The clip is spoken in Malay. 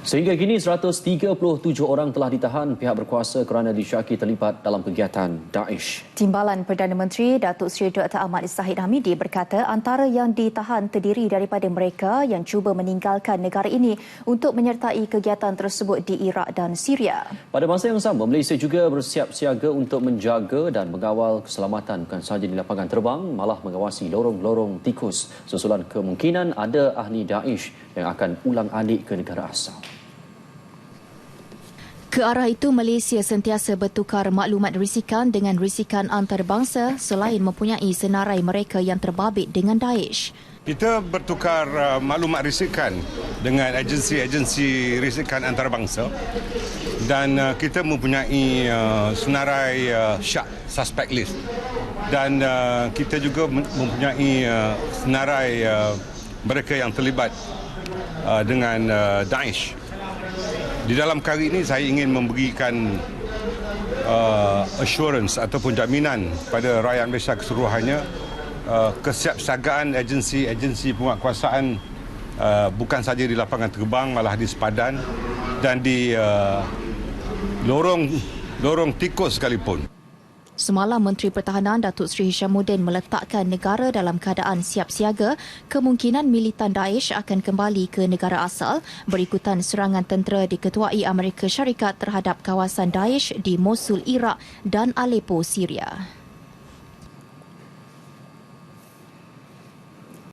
Sehingga kini 137 orang telah ditahan pihak berkuasa kerana disyaki terlibat dalam kegiatan Daesh. Timbalan Perdana Menteri Datuk Seri Dr. Ahmad Zahid Hamidi berkata antara yang ditahan terdiri daripada mereka yang cuba meninggalkan negara ini untuk menyertai kegiatan tersebut di Iraq dan Syria. Pada masa yang sama, Malaysia juga bersiap siaga untuk menjaga dan mengawal keselamatan bukan sahaja di lapangan terbang, malah mengawasi lorong-lorong tikus susulan kemungkinan ada ahli Daesh yang akan ulang alik ke negara asal. Ke arah itu, Malaysia sentiasa bertukar maklumat risikan dengan risikan antarabangsa selain mempunyai senarai mereka yang terbabit dengan Daesh. Kita bertukar uh, maklumat risikan dengan agensi-agensi risikan antarabangsa dan uh, kita mempunyai uh, senarai uh, syak suspect list dan uh, kita juga mempunyai uh, senarai uh, mereka yang terlibat uh, dengan uh, Daesh. Di dalam kali ini saya ingin memberikan uh, assurance ataupun jaminan pada rakyat Malaysia keseluruhannya uh, kesiapsiagaan agensi-agensi penguatkuasaan uh, bukan saja di lapangan terbang malah di sepadan dan di uh, lorong lorong tikus sekalipun. Semalam Menteri Pertahanan Datuk Seri Hishamuddin meletakkan negara dalam keadaan siap siaga kemungkinan militan Daesh akan kembali ke negara asal berikutan serangan tentera diketuai Amerika Syarikat terhadap kawasan Daesh di Mosul, Iraq dan Aleppo, Syria.